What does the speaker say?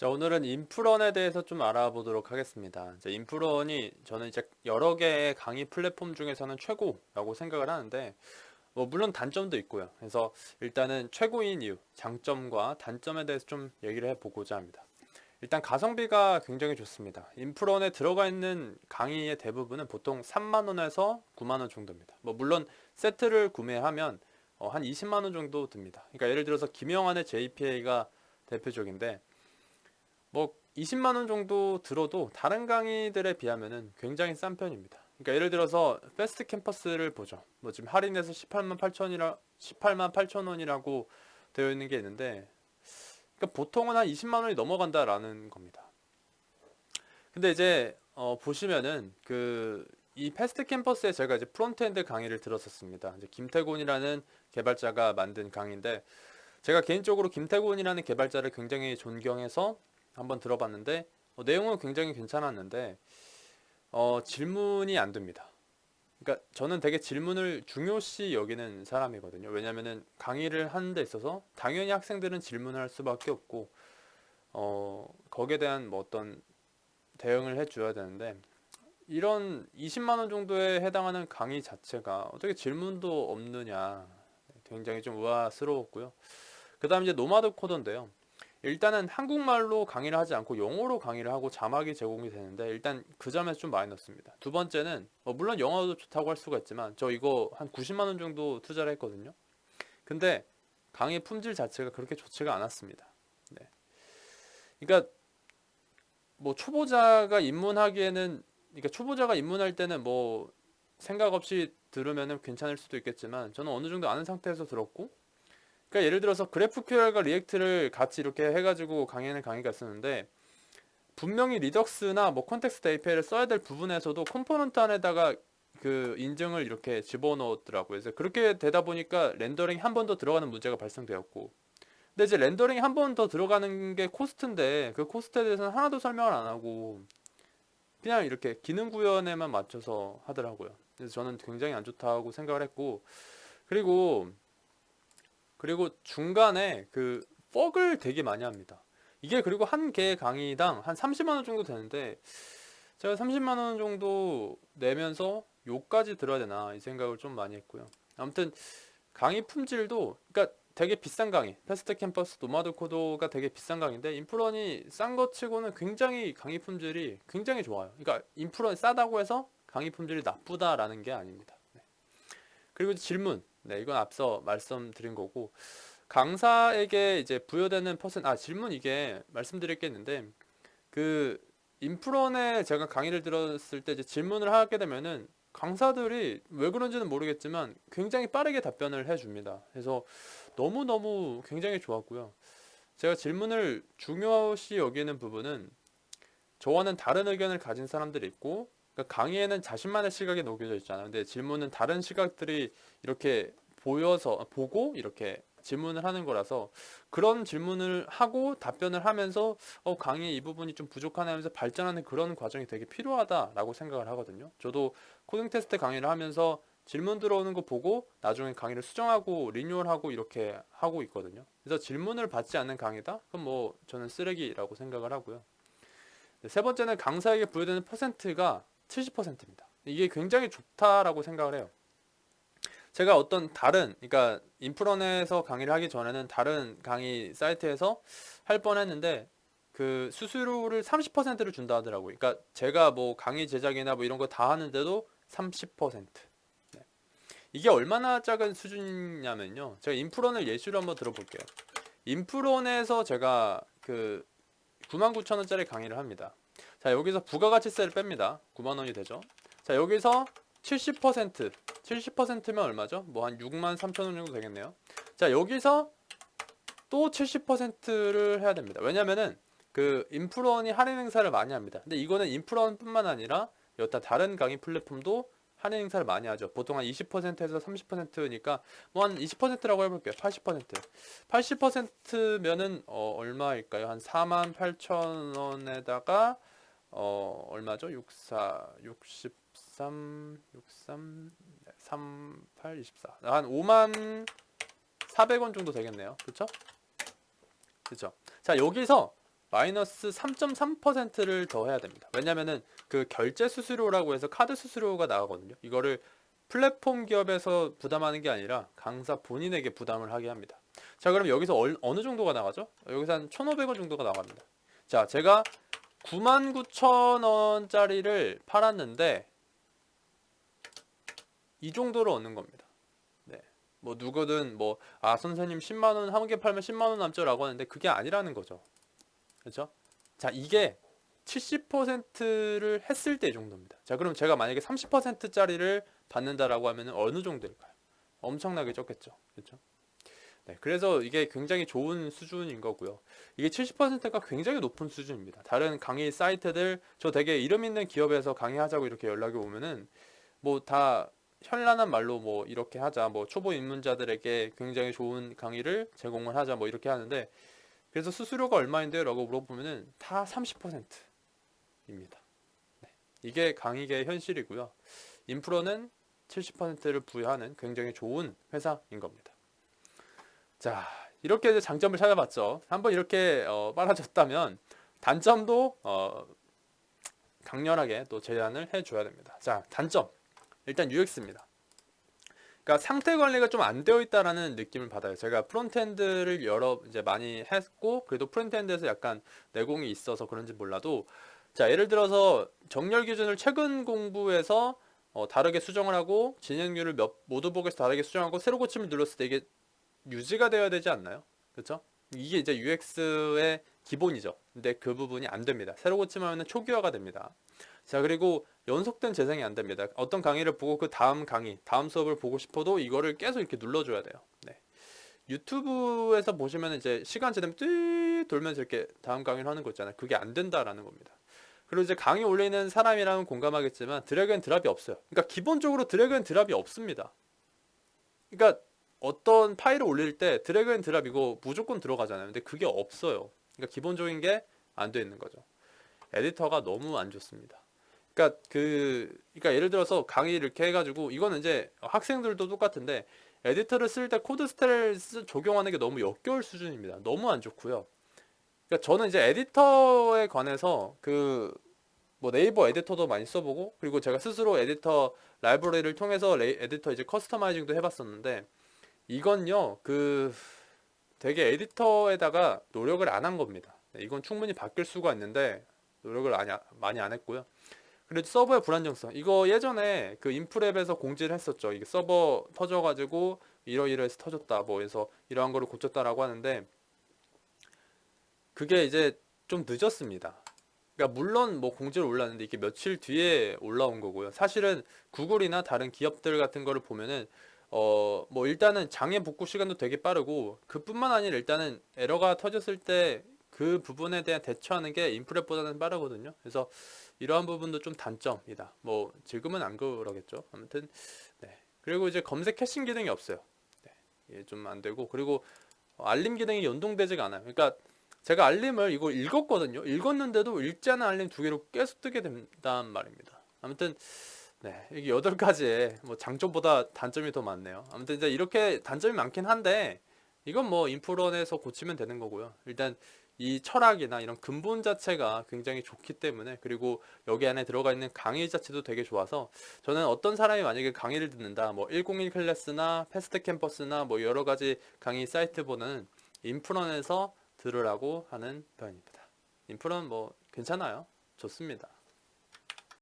자, 오늘은 인프런에 대해서 좀 알아보도록 하겠습니다. 이제 인프런이 저는 이제 여러 개의 강의 플랫폼 중에서는 최고라고 생각을 하는데, 뭐, 물론 단점도 있고요. 그래서 일단은 최고인 이유, 장점과 단점에 대해서 좀 얘기를 해보고자 합니다. 일단 가성비가 굉장히 좋습니다. 인프런에 들어가 있는 강의의 대부분은 보통 3만원에서 9만원 정도입니다. 뭐, 물론 세트를 구매하면 어, 한 20만원 정도 듭니다. 그러니까 예를 들어서 김영환의 JPA가 대표적인데, 뭐 20만 원 정도 들어도 다른 강의들에 비하면은 굉장히 싼 편입니다. 그러니까 예를 들어서 패스트 캠퍼스를 보죠. 뭐 지금 할인해서 18만 8천이라 18만 8천 원이라고 되어 있는 게 있는데 그러니까 보통은 한 20만 원이 넘어간다라는 겁니다. 근데 이제 어 보시면은 그 이 패스트 캠퍼스에 제가 이제 프론트엔드 강의를 들었었습니다. 이제 김태곤이라는 개발자가 만든 강의인데 제가 개인적으로 김태곤이라는 개발자를 굉장히 존경해서 한번 들어봤는데 어, 내용은 굉장히 괜찮았는데 어, 질문이 안 됩니다. 그러니까 저는 되게 질문을 중요시 여기는 사람이거든요. 왜냐면은 강의를 하는 데 있어서 당연히 학생들은 질문을 할 수밖에 없고 어, 거기에 대한 뭐 어떤 대응을 해 줘야 되는데 이런 20만 원 정도에 해당하는 강의 자체가 어떻게 질문도 없느냐 굉장히 좀 의아스러웠고요. 그 다음 이제 노마드 코더인데요. 일단은 한국말로 강의를 하지 않고 영어로 강의를 하고 자막이 제공이 되는데 일단 그 점에서 좀 마이너스입니다. 두 번째는 어, 물론 영어도 좋다고 할 수가 있지만 저 이거 한 90만 원 정도 투자를 했거든요. 근데 강의 품질 자체가 그렇게 좋지가 않았습니다. 네. 그러니까 뭐 초보자가 입문하기에는 그러니까 초보자가 입문할 때는 뭐 생각 없이 들으면은 괜찮을 수도 있겠지만 저는 어느 정도 아는 상태에서 들었고 그러니까 예를 들어서 그래프QL과 리액트를 같이 이렇게 해가지고 강의하는 강의가 있었는데 분명히 리덕스나 뭐 콘텍스트 API를 써야 될 부분에서도 컴포넌트 안에다가 그 인증을 이렇게 집어넣었더라고요. 그래서 그렇게 되다 보니까 렌더링이 한 번 더 들어가는 문제가 발생되었고 근데 이제 렌더링이 한 번 더 들어가는 게 코스트인데 그 코스트에 대해서는 하나도 설명을 안 하고 그냥 이렇게 기능 구현에만 맞춰서 하더라고요. 그래서 저는 굉장히 안 좋다고 생각을 했고 그리고 그리고 중간에 그 퍽을 되게 많이 합니다. 이게 그리고 한 개 강의당 한 30만 원 정도 되는데 제가 30만 원 정도 내면서 요까지 들어야 되나 이 생각을 좀 많이 했고요. 아무튼 강의 품질도 그러니까 되게 비싼 강의 패스트 캠퍼스 노마드 코도가 되게 비싼 강의인데 인프런이 싼 것 치고는 굉장히 강의 품질이 굉장히 좋아요. 그러니까 인프런이 싸다고 해서 강의 품질이 나쁘다라는 게 아닙니다. 네. 그리고 질문 네, 이건 앞서 말씀드린 거고 강사에게 이제 부여되는 퍼센트 아 질문 이게 있는데 그 인프런에 제가 강의를 들었을 때 이제 질문을 하게 되면은 강사들이 왜 그런지는 모르겠지만 굉장히 빠르게 답변을 해줍니다. 그래서 너무너무 굉장히 좋았고요. 제가 질문을 중요시 여기는 부분은 저와는 다른 의견을 가진 사람들이 있고 그러니까 강의에는 자신만의 시각이 녹여져 있잖아요. 근데 질문은 다른 시각들이 이렇게 보여서 보고 이렇게 질문을 하는 거라서 그런 질문을 하고 답변을 하면서 어 강의 이 부분이 좀 부족하네 하면서 발전하는 그런 과정이 되게 필요하다라고 생각을 하거든요. 저도 코딩 테스트 강의를 하면서 질문 들어오는 거 보고 나중에 강의를 수정하고 리뉴얼하고 이렇게 하고 있거든요. 그래서 질문을 받지 않는 강의다? 그럼 뭐 저는 쓰레기라고 생각을 하고요. 네, 세 번째는 강사에게 부여되는 퍼센트가 70%입니다. 이게 굉장히 좋다라고 생각을 해요. 제가 어떤 다른, 그러니까 인프런에서 강의를 하기 전에는 다른 강의 사이트에서 할 뻔했는데 그 수수료를 30%를 준다 하더라고요. 그러니까 제가 뭐 강의 제작이나 뭐 이런 거 다 하는데도 30%. 네. 이게 얼마나 작은 수준이냐면요. 제가 인프런을 예시로 한번 들어볼게요. 인프런에서 제가 그 99,000원짜리 강의를 합니다. 자 여기서 부가가치세를 뺍니다 9만 원이 되죠 자 여기서 70% 70%면 얼마죠? 뭐 한 6만 3천 원 정도 되겠네요 자 여기서 또 70%를 해야 됩니다 왜냐면은 그 인프런이 할인 행사를 많이 합니다 근데 이거는 인프런 뿐만 아니라 여타 다른 강의 플랫폼도 할인 행사를 많이 하죠. 보통 한 20%에서 30%니까 뭐 한 20%라고 해볼게요. 80% 80%면은 어, 얼마일까요? 한 4만 8천 원에다가 어 얼마죠? 64 63 63 38 24. 한 5만 400원 정도 되겠네요. 그렇죠? 그렇죠. 자, 여기서 마이너스 3.3%를 더 해야 됩니다. 왜냐면은 그 결제 수수료라고 해서 카드 수수료가 나가거든요. 이거를 플랫폼 기업에서 부담하는 게 아니라 강사 본인에게 부담을 하게 합니다. 자, 그럼 여기서 얼- 어느 정도가 나가죠? 여기서 한 1,500원 정도가 나갑니다. 자, 제가 99,000원짜리를 팔았는데 이 정도를 얻는 겁니다. 네. 뭐 누구든 뭐 아 선생님 10만 원 한 개 팔면 10만 원 남죠라고 하는데 그게 아니라는 거죠. 그렇죠? 자, 이게 70%를 했을 때이 정도입니다. 자, 그럼 제가 만약에 30%짜리를 받는다라고 하면 어느 정도일까요? 엄청나게 적겠죠. 그렇죠? 네, 그래서 이게 굉장히 좋은 수준인 거고요. 이게 70%가 굉장히 높은 수준입니다. 다른 강의 사이트들 저 되게 이름 있는 기업에서 강의하자고 이렇게 연락이 오면은 뭐 다 현란한 말로 뭐 이렇게 하자 뭐 초보 입문자들에게 굉장히 좋은 강의를 제공을 하자 뭐 이렇게 하는데 그래서 수수료가 얼마인데요? 라고 물어보면은 다 30%입니다. 네, 이게 강의계의 현실이고요. 인프로는 70%를 부여하는 굉장히 좋은 회사인 겁니다. 자, 이렇게 이제 장점을 찾아봤죠. 한번 이렇게 어, 빨아줬다면 단점도 어, 강렬하게 또 제안을 해줘야 됩니다. 자, 단점 일단 UX입니다. 그러니까 상태 관리가 좀 안 되어 있다라는 느낌을 받아요. 제가 프론트엔드를 여러 이제 많이 했고 그래도 프론트엔드에서 약간 내공이 있어서 그런지 몰라도 자 예를 들어서 정렬 기준을 최근 공부에서 어, 다르게 수정을 하고 진행률을 몇 모드복에서 다르게 수정하고 새로 고침을 눌렀을 때 이게 유지가 되어야 되지 않나요? 그렇죠? 이게 이제 UX의 기본이죠. 근데 그 부분이 안 됩니다. 새로 고침하면 초기화가 됩니다. 자 그리고 연속된 재생이 안 됩니다. 어떤 강의를 보고 그 다음 강의, 다음 수업을 보고 싶어도 이거를 계속 이렇게 눌러줘야 돼요. 네. 유튜브에서 보시면 이제 시간 지나면 띠 돌면서 이렇게 다음 강의를 하는 거 있잖아요. 그게 안 된다라는 겁니다. 그리고 이제 강의 올리는 사람이라면 공감하겠지만 드래그 앤 드랍이 없어요. 그러니까 기본적으로 드래그 앤 드랍이 없습니다. 그러니까 어떤 파일을 올릴 때 드래그 앤 드랍 이거 무조건 들어가잖아요. 근데 그게 없어요. 그러니까 기본적인 게 안 돼 있는 거죠. 에디터가 너무 안 좋습니다. 그러니까 그 그러니까 예를 들어서 강의 이렇게 해가지고 이거는 이제 학생들도 똑같은데 에디터를 쓸 때 코드 스타일을 쓰- 적용하는 게 너무 역겨울 수준입니다. 너무 안 좋고요. 그러니까 저는 이제 에디터에 관해서 그 뭐 네이버 에디터도 많이 써보고 그리고 제가 스스로 에디터 라이브러리를 통해서 레이, 에디터 이제 커스터마이징도 해봤었는데 이건요 그 되게 에디터에다가 노력을 안 한 겁니다. 네, 이건 충분히 바뀔 수가 있는데 노력을 많이, 안 했고요. 그리고 서버의 불안정성 이거 예전에 그 인프랩에서 공지를 했었죠. 이게 서버 터져가지고 이러이러해서 터졌다 뭐 해서 이러한 거를 고쳤다라고 하는데 그게 이제 좀 늦었습니다. 그러니까 물론 뭐 공지를 올랐는데 이게 며칠 뒤에 올라온 거고요. 사실은 구글이나 다른 기업들 같은 거를 보면은 어 뭐 일단은 장애 복구 시간도 되게 빠르고 그뿐만 아니라 일단은 에러가 터졌을 때 그 부분에 대한 대처하는 게 인프랩보다는 빠르거든요. 그래서 이러한 부분도 좀 단점이다. 뭐 지금은 안 그러겠죠. 아무튼 네. 그리고 이제 검색 캐싱 기능이 없어요. 네. 이게 좀안 되고 그리고 어, 알림 기능이 연동되지가 않아요. 그러니까 제가 알림을 이거 읽었거든요. 읽었는데도 읽지 않은 알림 두 개로 계속 뜨게 된단 말입니다. 아무튼 네, 이게 여덟 가지의 뭐 장점보다 단점이 더 많네요. 아무튼 이제 이렇게 단점이 많긴 한데 이건 뭐 인프론에서 고치면 되는 거고요. 일단 이 철학이나 이런 근본 자체가 굉장히 좋기 때문에 그리고 여기 안에 들어가 있는 강의 자체도 되게 좋아서 저는 어떤 사람이 만약에 강의를 듣는다 뭐 101 클래스나 패스트 캠퍼스나 뭐 여러 가지 강의 사이트보다는 인프론에서 들으라고 하는 편입니다. 인프론 뭐 괜찮아요. 좋습니다.